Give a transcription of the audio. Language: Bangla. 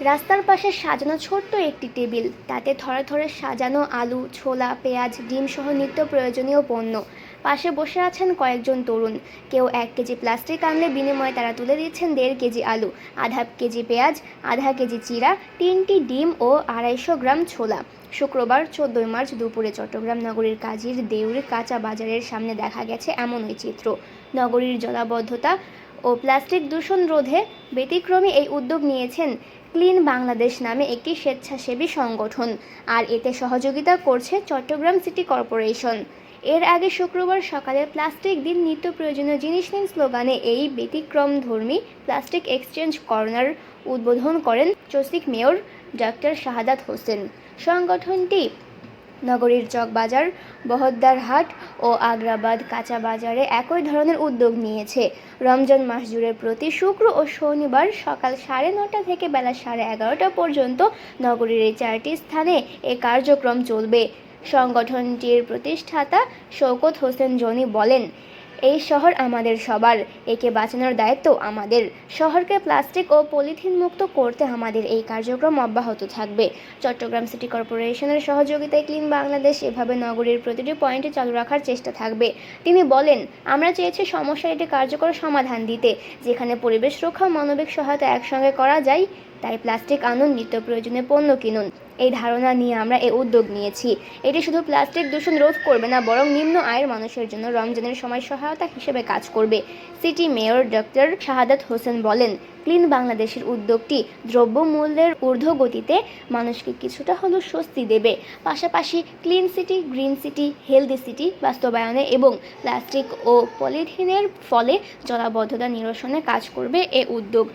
রাস্তার পাশে সাজানো ছোট্ট একটি টেবিল। তাতে থরে থরে সাজানো আলু, ছোলা, পেঁয়াজ, ডিম সহ নিত্য প্রয়োজনীয় পণ্য। পাশে বসে আছেন কয়েকজন তরুণ। কেউ এক কেজি প্লাস্টিক আনলে বিনিময়ে তারা তুলে দিচ্ছেন দেড় কেজি আলু, আধা কেজি পেঁয়াজ, আধা কেজি চিরা, তিনটি ডিম ও আড়াইশো গ্রাম ছোলা। শুক্রবার, চোদ্দই মার্চ দুপুরে চট্টগ্রাম নগরীর কাজীর দেউরি কাঁচা বাজারের সামনে দেখা গেছে এমন ওই চিত্র। নগরীর জলাবদ্ধতা ও প্লাস্টিক দূষণ রোধে ব্যতিক্রমী এই উদ্যোগ নিয়েছেন ক্লিন বাংলাদেশ নামে একটি স্বেচ্ছাসেবী সংগঠন। আর এতে সহযোগিতা করছে চট্টগ্রাম সিটি কর্পোরেশন। এর আগে শুক্রবার সকালে প্লাস্টিক দিন নিত্য প্রয়োজনীয় জিনিস নিন স্লোগানে এই ব্যতিক্রমধর্মী প্লাস্টিক এক্সচেঞ্জ কর্নার উদ্বোধন করেন চসিক মেয়র ডক্টর শাহাদাত হোসেন। সংগঠনটি নগরীর চকবাজার, বহদ্দারহাট ও আগ্রাবাদ কাঁচা বাজারে একই ধরনের উদ্যোগ নিয়েছে। রমজান মাস জুড়ে প্রতি শুক্র ও শনিবার সকাল সাড়ে নটা থেকে বেলা সাড়ে এগারোটা পর্যন্ত নগরীর এই চারটি স্থানে এ কার্যক্রম চলবে। সংগঠনটির প্রতিষ্ঠাতা শওকত হোসেন জনি বলেন এই শহর আমাদের সবার। একে বাঁচানোর দায়িত্ব আমাদের। শহরকে প্লাস্টিক ও পলিথিন মুক্ত করতে আমাদের এই কার্যক্রম অব্যাহত থাকবে। চট্টগ্রাম সিটি কর্পোরেশনের সহযোগিতায় ক্লিন বাংলাদেশ এভাবে নগরীর প্রতিটি পয়েন্টে চালু রাখার চেষ্টা থাকবে। তিনি বলেন, আমরা চেয়েছি সমস্যার এটি কার্যকর সমাধান দিতে, যেখানে পরিবেশ রক্ষা মানবিক সহায়তা একসঙ্গে করা যায়। তাই প্লাস্টিক আনুন, নিত্য প্রয়োজনীয় পণ্য কিনুন। এই ধারণা নিয়ে আমরা এই উদ্যোগ নিয়েছি। এটি শুধু প্লাস্টিক দূষণ রোধ করবে না, বরং নিম্ন আয়ের মানুষের জন্য রমজানের সময় সহায়তা হিসেবে কাজ করবে, city mayor doctor Shahadat Hossain বলেন। ক্লিন বাংলাদেশের উদ্যোগটি দ্রব্যমূল্যের ঊর্ধ্বগতিতে মানুষকে কিছুটা হলেও স্বস্তি দেবে। পাশাপাশি clean city, green city, healthy city বাস্তবায়নে এবং প্লাস্টিক ও পলিথিনের ফলে জলাবদ্ধতা নিরসনে কাজ করবে এ উদ্যোগ।